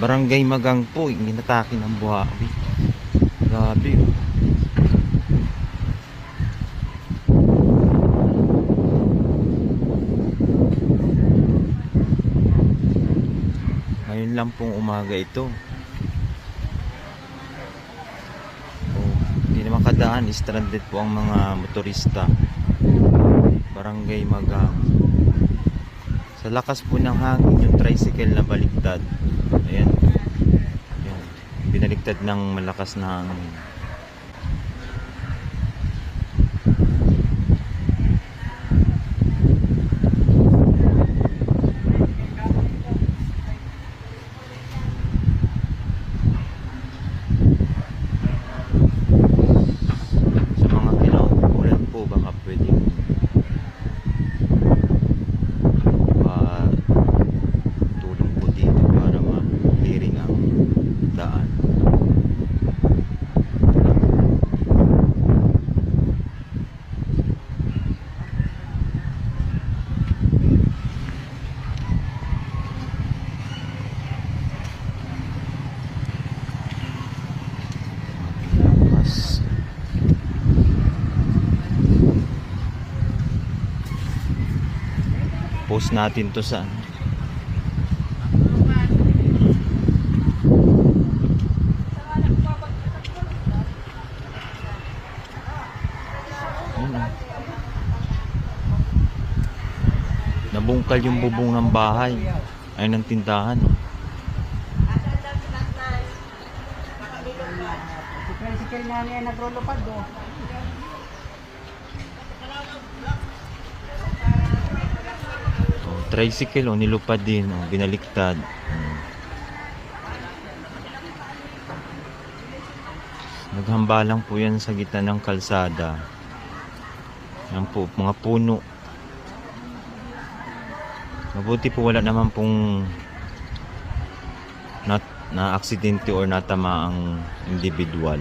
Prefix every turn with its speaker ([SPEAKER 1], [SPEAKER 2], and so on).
[SPEAKER 1] Barangay Magang po, inatake ng buhawi. Grabe. oh. Ngayon lang pong umaga ito. Oh, hindi naman kadaan, stranded po ang mga motorista. Barangay Magang. Sa lakas po ng hangin, yung tricycle na baliktad. Ayan. Ayan. Binaliktad ng malakas na hangin. Post natin to sa Ayun, oh. Nabungkal yung bubong ng bahay ay ng tindahan. oh.
[SPEAKER 2] Si nga niya nagrolopad do.
[SPEAKER 1] Tricycle oh, nilupad din, oh, binaliktad. Hmm. Naghambalang po yan sa gitna ng kalsada. Yan po, mga puno. Mabuti po wala naman pong na, na aksidente or natama ang individual.